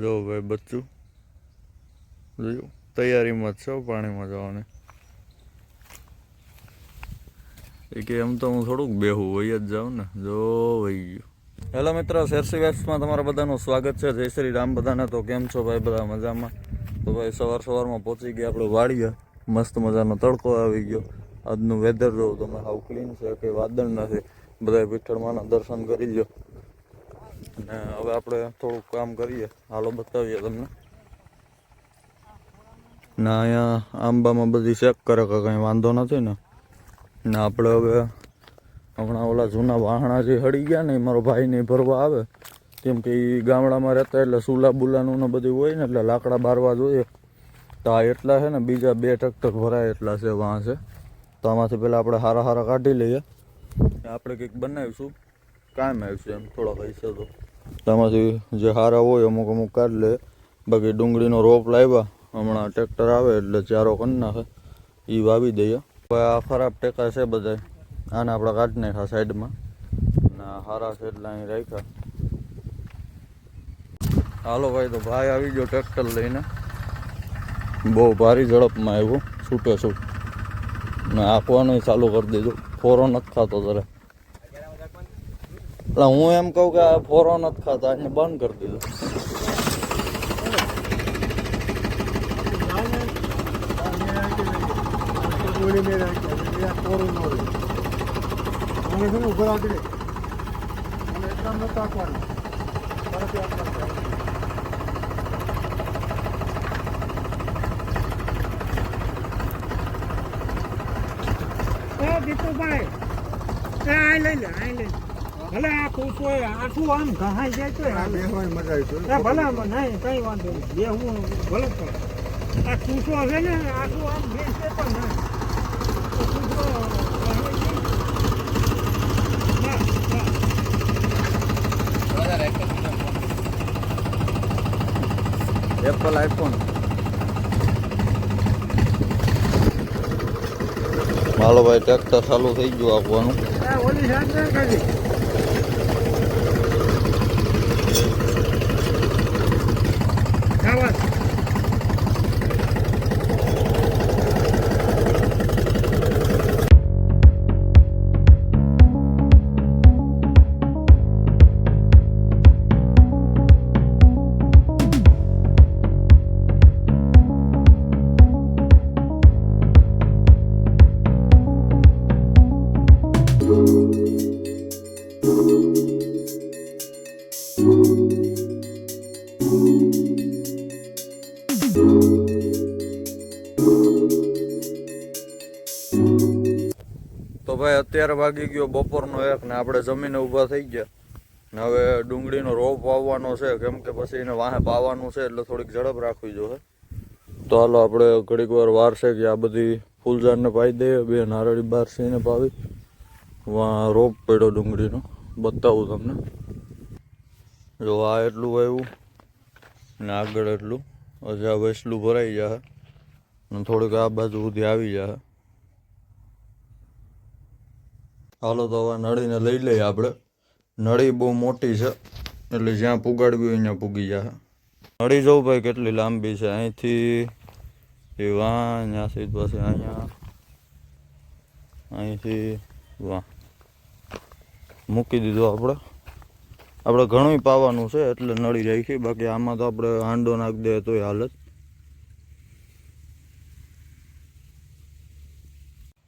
જો ભાઈ, બચ્ચું. જોયું તૈયારીમાં જ છો પાણીમાં જવાની. એ કે એમ તો હું થોડુંક બેહું, વહી જ જાઉં ને. જો, વહી ગયું. હેલો મિત્રો, શેરસી તમારા બધાનું સ્વાગત છે. જય શ્રી રામ બધાને. તો કેમ છો ભાઈ, બધા મજામાં? તો ભાઈ, સવાર સવારમાં પહોંચી ગયા આપણે વાડીએ. મસ્ત મજાનો તડકો આવી ગયો. આજનું વેધર જોવું તમે, હાવ ક્લીન છે કે વાદળ નથી. બધા વિઠ્ઠળમાંના દર્શન કરી લ્યો. અને હવે આપણે થોડુંક કામ કરીએ. હાલો બતાવીએ તમને. ના અહીંયા આંબામાં બધી ચેક કરે કે કંઈ વાંધો નથી ને. ને આપણે હવે હમણાં ઓલા જૂના વાહણા જે હળી ગયા ને મારો ભાઈ ને ભરવા આવે. કેમ કે એ ગામડામાં રહેતા એટલે સુલા બુલાનું ને બધું હોય ને, એટલે લાકડા બારવા જોઈએ. તો આ એટલા છે ને, બીજા બે ટ્રેક્ટર ભરાય એટલા છે, વાં છે. તો આમાંથી પહેલાં આપણે હારા હારા કાઢી લઈએ. આપણે કંઈક બનાવીશું. કામ આવીશું એમ, થોડા પૈસા તો. આમાંથી જે હારા હોય અમુક અમુક કાઢી લે. બાકી ડુંગળીનો રોપ લાવ્યા હમણાં ટ્રેક્ટર આવે એટલે ચારો કરી નાખે. એ વાવી દઈએ. હવે આ ખરાબ ટેકા છે બધા આને આપણે કાઢી નાખ્યા સાઈડમાં. ને હારા છે એટલે અહીં રાખ્યા. હાલો ભાઈ, તો ભાઈ આવી ગયો ટ્રેક્ટર લઈને. બહુ ભારી ઝડપમાં આવ્યું. છૂટે છૂટ. ને આપવાનું ચાલુ કરી દીધું. ફોરો નથી ખાતો તારે એટલે હું એમ કહું કે ફોરો નથી ખાતા, એને બંધ કરી દીધું. એ આ લઈ લે, આ લઈ લે. ભલે આ પૂછો આ શું આમ ઘહાઈ જાય તો હાલે. તો ભલે નહીં કઈ વાંધો નહીં. બે હું ભલે તો. આ કૂસો છે ને આ શું આમ બેસે પણ ના. આ. એપલ આઈફોન માલો ભાઈ ટ્રેક્ટર ચાલુ થઈ ગયું આપવાનું એ ઓલી સાઈડ કરી અત્યારે વાગી ગયો, બપોરનો એક ને આપણે જમીને ઊભા થઈ ગયા. ને હવે ડુંગળીનો રોપ વાવવાનો છે, કેમ કે પછી એને વાહે પાવાનું છે, એટલે થોડીક ઝડપ રાખવી જોઈએ. તો હાલો આપણે ઘડીક વાર વાર છે કે આ બધી ફૂલઝાડને પાઈ દઈએ, બે નારળી બાર સિંહને પાવી. વાં રોપ પડ્યો ડુંગળીનો. બતાવું તમને. જો આ એટલું વાવ્યું, ને આગળ એટલું. હજી આ વૈસલું ભરાઈ જાય અને થોડુંક આ બાજુ સુધી આવી જાય હાલો તો હવે નળીને લઈ લઈએ આપણે. નળી બહુ મોટી છે, એટલે જ્યાં પુગાડવી હોય ત્યાં પૂગી જાય. નળી જોઉં ભાઈ કેટલી લાંબી છે, અહીંથી એ વાં ત્યાંથી પછી અહીંયા. અહીંથી વાં મૂકી દીધું આપણે. આપણે ઘણું પાવાનું છે, એટલે નળી રાખી, બાકી આમાં તો આપણે હાંડો નાખી દે તોય હાલત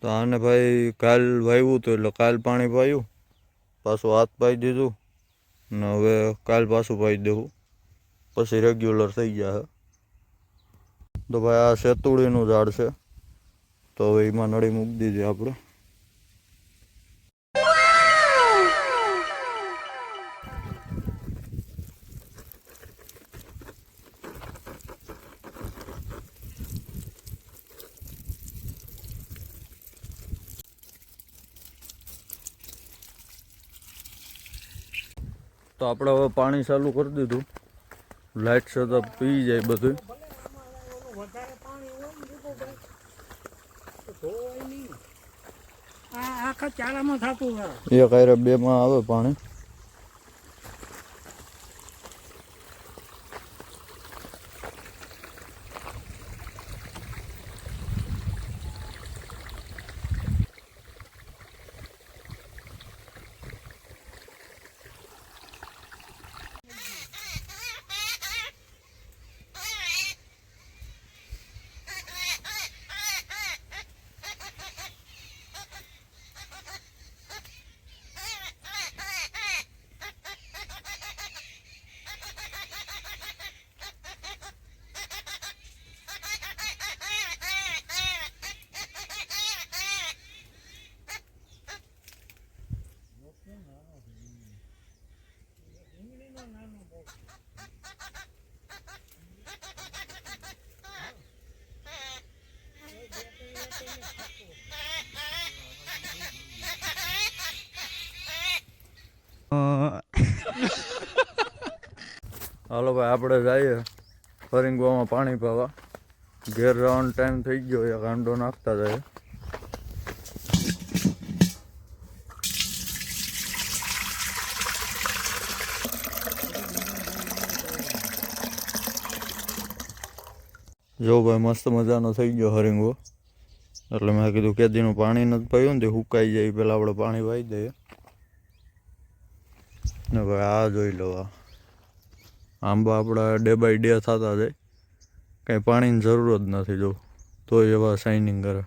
તો આને ભાઈ કાલ વાવ્યું હતું એટલે કાલ પાણી પાયું. પાછું હાથ પાઈ દીધું ને હવે કાલ પાછું પાઈ દેવું. પછી રેગ્યુલર થઈ ગયા તો ભાઈ આ સેતુડીનું ઝાડ છે. તો હવે એમાં નળી મૂકી દીધી આપણે. તો આપણે હવે પાણી ચાલુ કરી દીધું. લાઇટ સદા પી જાય બધું. બે એક આયરે બેમાં આવે પાણી. હાલો ભાઈ, આપણે જઈએ. ફરીને પાણી પાવા ઘેર રહેવાનો ટાઈમ થઈ ગયો એ ગાંડો નાખતા જાય. જો ભાઈ, મસ્ત મજાનો થઈ ગયો હરિંગો. એટલે મેં કીધું કેદીનું પાણી નથી પાયું ને તે હુકાઈ જાય પેલા આપણે પાણી વાઈ દઈએ. ને ભાઈ આ. જોઈ લો આંબા આપણા ડે બાય ડે થતા જાય. કંઈ પાણીની જરૂર જ નથી જો, તોય એવા શાઇનિંગ કરે.